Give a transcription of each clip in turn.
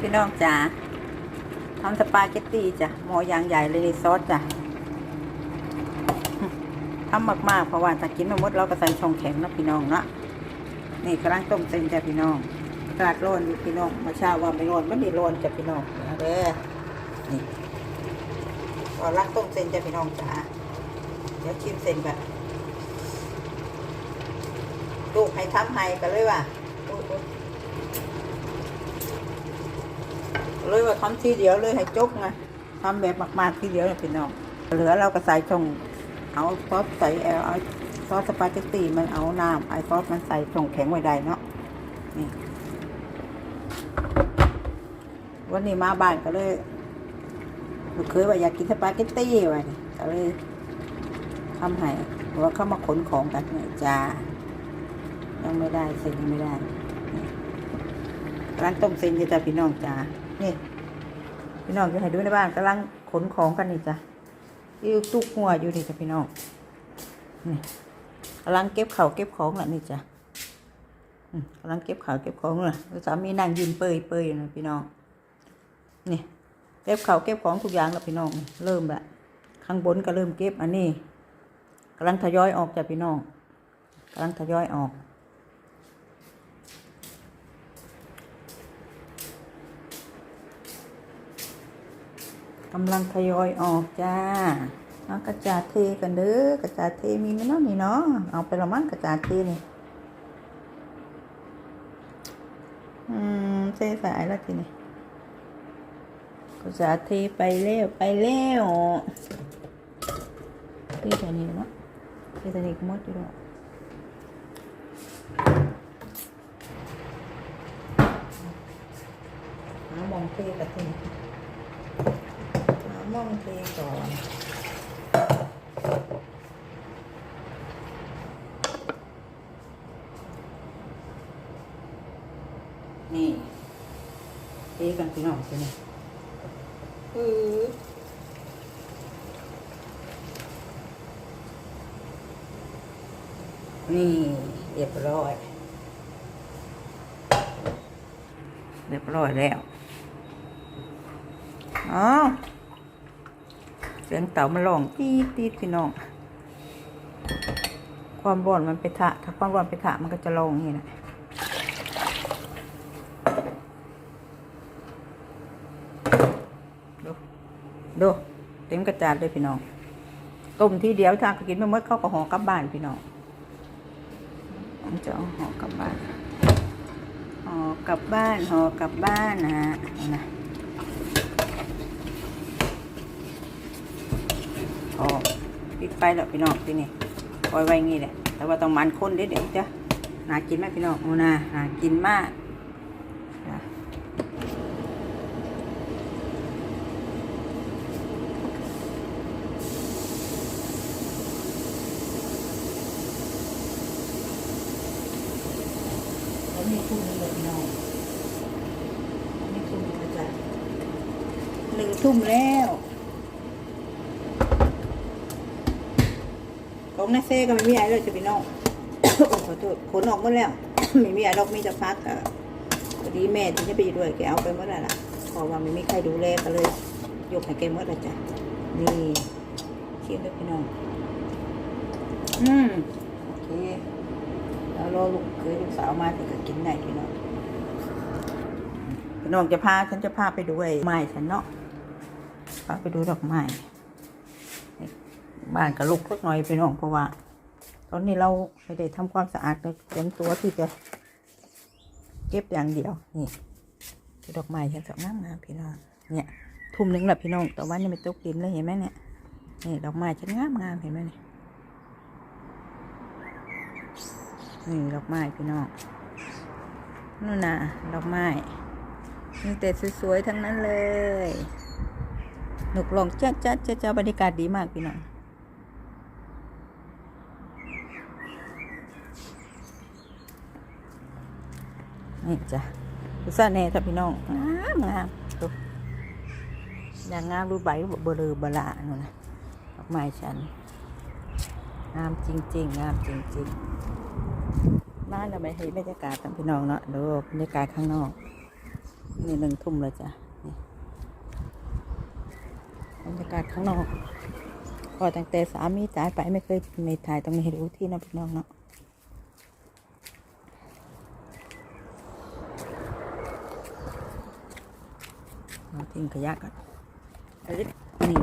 พี่น้องจ๋าทำสปาเกตตี้จ้ะหม้อยางใหญ่เลยนี่ซอสจ้ะทำมากๆเพราะว่าถ้ากินมาหมดเราก็ใส่ช่องแข็งนะพี่น้องเนาะนี่กำลังต้มเส้นจ้ะพี่น้องกาศร้อนอยู่พี่น้องมาเช้าว่าไม่ร้อนมันนี่ร้อนจ้ะพี่น้องเด้อนี่กำลังต้มเส้นจ้ะพี่น้องจ๋าเดี๋ยวชิมเส้นแบบลูกให้ทำให้กันเลยว่ะ เลยว่าทำทีเดียวเลยให้จบไงทำแบบมากๆทีเดียวพี่น้องเหลือเราก็ใส่ชงเอาซอสใส่เอาเอาซอสสปาเกตตีมันเอาน้ำไอซอสมันใส่ชงแข็งไว้ได้เนาะนี่วันนี้มาบ้านก็เลยเคยว่าอยากกินสปาเกตตี้ไว้ก็เลยทำให้เพราะว่าเข้ามาขนของกันเนี่ยจ้ายังไม่ได้เสร็จยังไม่ได้ร้านต้มเส้นจ้ะพี่น้องจ้า นี่พี่น้องจะให้ดูในบ้านกำลังขนของกันนี่จ้ะอีตุกหัวอยู่นี่จ้ะพี่น้องนี่กำลังเก็บเข่าเก็บของละนี่จ้ะกำลังเก็บข่าวเก็บของละแล้วสามีนั่งยืนเปยเปยอยู่นะพี่น้องนี่เก็บข่าวเก็บของทุกอย่างแล้วพี่น้องเริ่มละข้างบนก็เริ่มเก็บอันนี้กำลังทยอยออกจ้ะพี่น้องกำลังทยอยออก กำลังทยอยออกจ้าเอากระจาดเทกันเด้อกระจาดเทมีไหมเนาะนี่เนาะเอาไปละมั้งกระจาดเทนี่อืมเทสายแล้วทีนี้กระจาดเทไปเร็วไปเร็วเทแต่นี้เนาะเทแต่นี้ก็มดอยู่แล้วหามองเทกันทีนี้หา มองเทก่อนนี่เทกันพี่น้องใช่ไหมอือนี่เรียบร้อย เรียบร้อยแล้ว อ๋อ เสียงเต่ามันร้องตีดตีดพี่น้อง ความร้อนมันไปถะถ้าความร้อนไปถะมันก็จะร้องอย่างนี้นะดูดูเต็มกระจาดเลยพี่น้องต้มทีเดียวถ้ากินไม่หมดเขาก็ห่อกลับบ้านพี่น้องผมจะเอาห่อกลับบ้านห่อกลับบ้านห่อกลับบ้านนะฮะนะ อ๋อปิดไฟแล้วพี่น้องที่นี่ปล่อยไว้งี้แหละ แต่ว่าต้องมันคนเด็ดเดี๋ยวจะน่ากินไหมพี่น้องโอ้น่าน่ากินมากนะแล้วมีทุ่มนี้เลยพี่น้องแล้วมีทุ่มนี้ก็จะหนึ่งทุ่มแล้ว ของนาเซ่ก็ไม่มีอะไรเลยจะพี่น้องขอโทษขนออกหมดแล้ว ไม่มีอะไรหรอกมีแต่พักอะพอดีแม่ที่จะไปด้วยแกเอาไปหมดแล้วล่ะเพราะว่าไม่มีใครดูแลก็เลย ยกให้แกหมดแล้วจ้ะนี่ชิมด้วยพี่น้องอืมโอเคแล้วรอลูกเคยลูกสาวมาถึงจะกินได้พี่น้องพี่น้องจะพาฉันจะพาไปดูไอ้ไม้ฉันเนาะพาไปดูดอกไม้ บ้านก็ลุกสักน่อยพี่น้องเพราะว่า ตอนนี้เราไม่ได้ทำความสะอาดเตรียมตัวที่จะเก็บอย่างเดียวนี่ดอกไม้ฉันสวยงามงามพี่น้องเนี่ยทุ่มหนึ่งแหละพี่น้องแต่ว่านี่ไม่ตกดินเลยเห็นไหมเนี่ยนี่ดอกไม้ฉันงามงามเห็นไหมเนี่ยนี่ดอกไม้พี่น้องนู่นน่ะดอกไม้มีแต่สวยๆทั้งนั้นเลยหนุกลองจ้าจ้าจ้าจ้าบรรยากาศดีมากพี่น้อง นี่จ้ะดูซะแน่ถ้าพี่น้องงามงามดูอย่างงามดูปใบเบลอบลาหนูนะดอกไม้ฉันงามจริงๆงามจริงๆบ้านเราไม่เห็นบรรยากาศทางพี่น้องเนาะดูบรรยากาศข้างนอกนี่หนึ่งทุ่มแล้วจ้ะบรรยากาศข้างนอกพอตั้งแต่สามีตายไปไม่เคยไม่ถ่ายตรงนี้ให้ดูที่นะพี่น้องเนาะเอาทิ้ง ขยะก่อนอาดินี่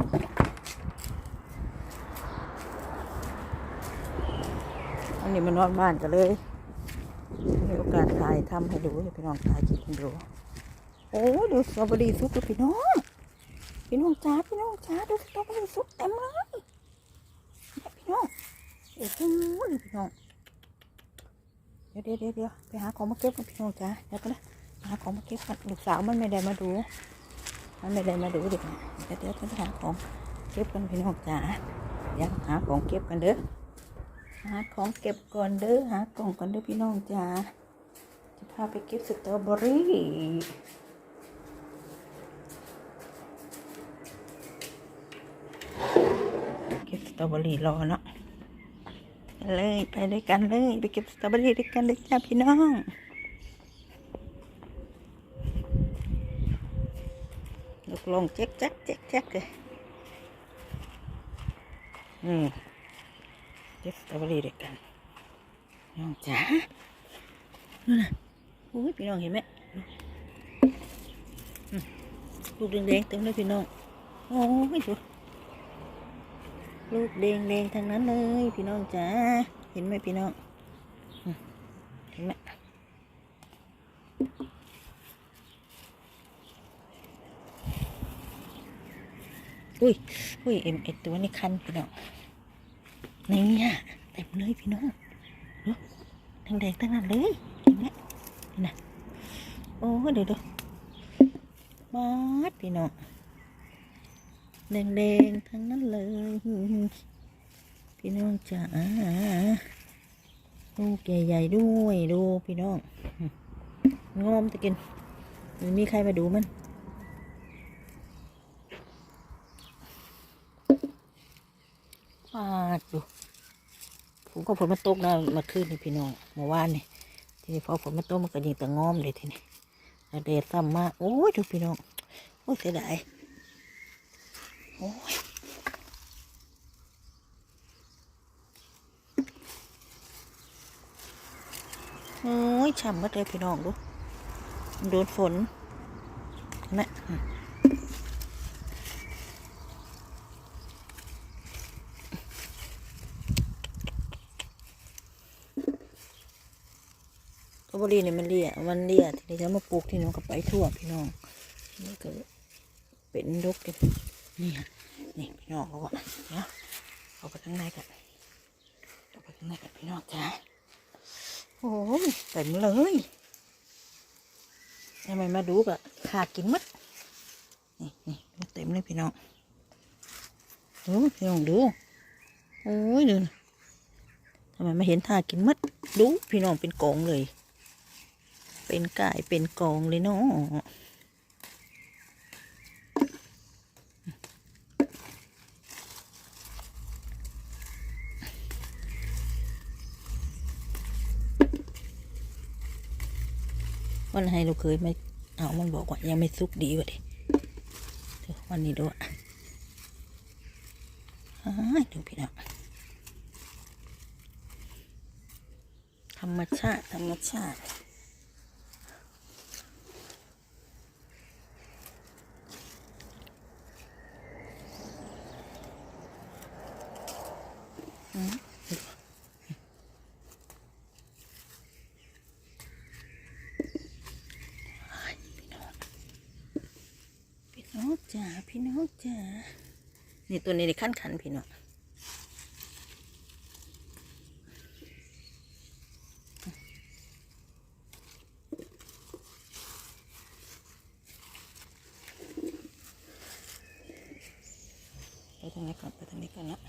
อันนี้มานอนบ้านกันเลย มีโอกาสถ่ายทำให้ดูให้พี่น้องถ่ายคลิปให้ดู โอ้ดูสตรอเบอรี่ซุปดูพี่น้อง พี่น้องจ้าพี่น้องจ้าดูสตรอเบอรี่ซุปเต็มเลยพี่น้องโอ้โหพี่น้องเดี๋ยวเดี๋ยวเดี๋ยวไปหาของมาเก็บกันพี่น้องจ้าเดี๋ยวกันนะหาของมาเก็บกันลูกสาวมันไม่ได้มาดู มันไม่ได้มาดูเด็กนะเดี๋ยวจะหาของเก็บกันพี่น้องจ้าเดี๋ยวหาของเก็บกันเด้อหาของเก็บก่อนเด้อหากล่องก่อนเด้อพี่น้องจ้าจะพาไปเก็บสตรอเบอรี่เก็บสตรอเบอรี่รอเนาะเลยไปด้วยกันเลยไปเก็บสตรอเบอรี่ด้วยกันเลยจ้าพี่น้อง ลูกลงเจ๊กแจ๊กเจ๊กแจ๊กเลยอืมเก็บสตรอเบอรี่ด้วยกันน้องจ๋านู่นน่ะโอ้ยพี่น้องเห็นไหมลูกแดงๆเต็มเลยพี่น้องโอ้ยดูลูกแดงแดงๆทั้งนั้นเลย พี่น้องจ๋าเห็นไหมพี่น้องเห็นไหม อุ้ยอุ้ยเอ็มเอ็ดตัวนี้คันพี่น้องนี่อะเต็มเลยพี่น้องดูแดงๆตั้งนั้นเลยเห็นไหมนี่นะโอ้เดี๋ยวดูมาดพี่น้องแดงๆทั้งนั้นเลย พี่น้องจ๋าลูกใหญ่ๆด้วยดูพี่น้องงอมจะกินม่มีใครมาดูมัน ปาดูผมก็ฝนมาตกนะมาคืนนี่พี่น้องเมื่อวานนี่ทีนี้พอฝนมาตกมันก็ยิงแต่งอมเลยทีนี้แล้วเดดซ้ำมาโอ้ยดูพี่น้องโอ้ยเสียดายโอ้ยโอ้ยฉ่ำหมดเลยพี่น้องดูโดนฝนนไหมอืม สตรอเบรี่เนี่ยมันเลี่ยมันเลี่ยทีนี้จะมาปลูกที่น้องก็ไปทั่วพี่น้องนี่ก็เป็นดกกันนี่ฮะนี่พี่น้องเขาก็เนาะเอาไปข้างในกันเอาไปข้างในกันพี่น้องจ้าโอ้ยเต็มเลยทำไมมาดูกะขาดกินมัดนี่นี่เต็มเลยพี่น้องดูพี่น้องดูโอ้ยดูทำไมมาเห็นท่ากินมัดดูพี่น้องเป็นกองเลย เป็นไก่เป็นกองเลยเนาะวันให้ลูกเคยไม่เอามันบอกว่ายังไม่สุกดีว่ะดิวันนี้ด้วยดูพี่น้องธรรมชาติ ธรรมชาติ พี่น้องจ๋าพี่น้องจ๋า นี่ตัวนี้ในขั้นขันพี่น้องไปทางนี้ก่อนไปทางนี้ก่อนนะ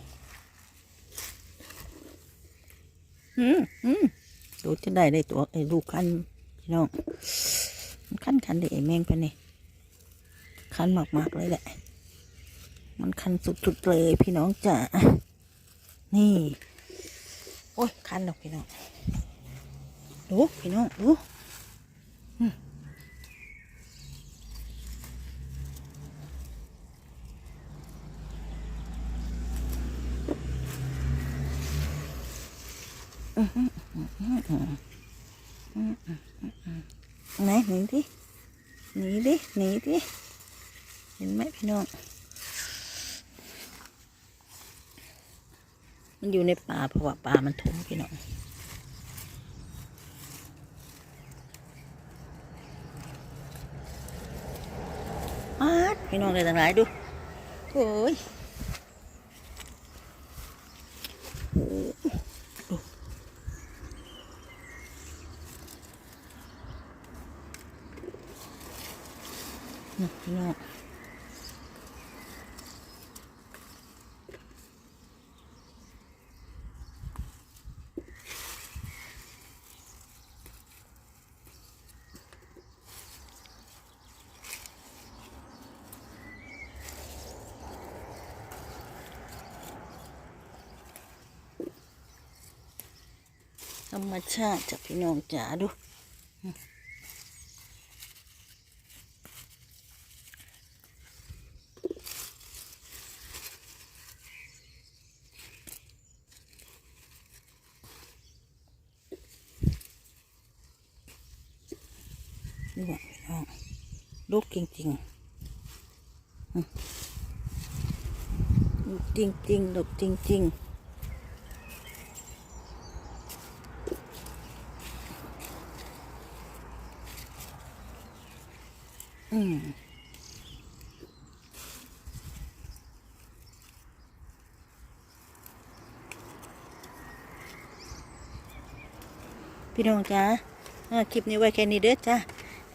อืมอืมดูจะได้ได้ตัวไอ้ลูกคันพี่น้องมันคันคันได้ไอ้แมงไปนี่คันมากๆเลยแหละ มันคันสุดๆเลยพี่น้องจ๋านี่ โอ้ยคันหรอกพี่น้อง ดูพี่น้องดูไหนหนีดิหนีดิหนีดิเห็นไหมพี่น้อง มันอยู่ในป่าเพราะว่าป่ามันถมพี่น้องอาพี่น้องเลยต่างหลายดู โอ้ย รรมชาติจากพี่น้องจ๋าดูดูว่าพี่น้องลูกจริงๆลูกจริงๆลูกจริงๆ อืมพี่น้องจ้าคลิปนี้ไว้แค่นี้เด้อจ้า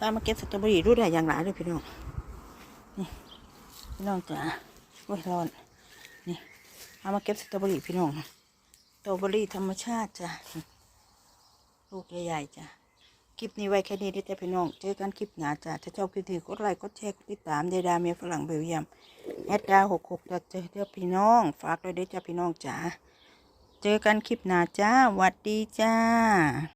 ตามมาเก็บสตรอเบอรี่รู้ได้อย่างไรเลยพี่น้อง นี่ พี่น้องจ้าโอ้ยร้อน นี่ เอามาเก็บสตรอเบอรี่พี่น้อง สตรอเบอรี่ธรรมชาติจ้าลูกใหญ่ๆจ้า คลิปนี้ไว้แค่นี้เด้แต่พี่น้อง เจอกันคลิปหน้าจ้าถ้าชอบคลิปนี้กดไลค์กดแชร์กดติดตามเดดาเมียฝรั่งเบลเยียมแอดดาหกหกจะเจอเด้อพี่น้อง ฝากด้วยเด้อจ้าพี่น้องจ้าเจอกันคลิปหน้าจ้าหวัดดีจ้า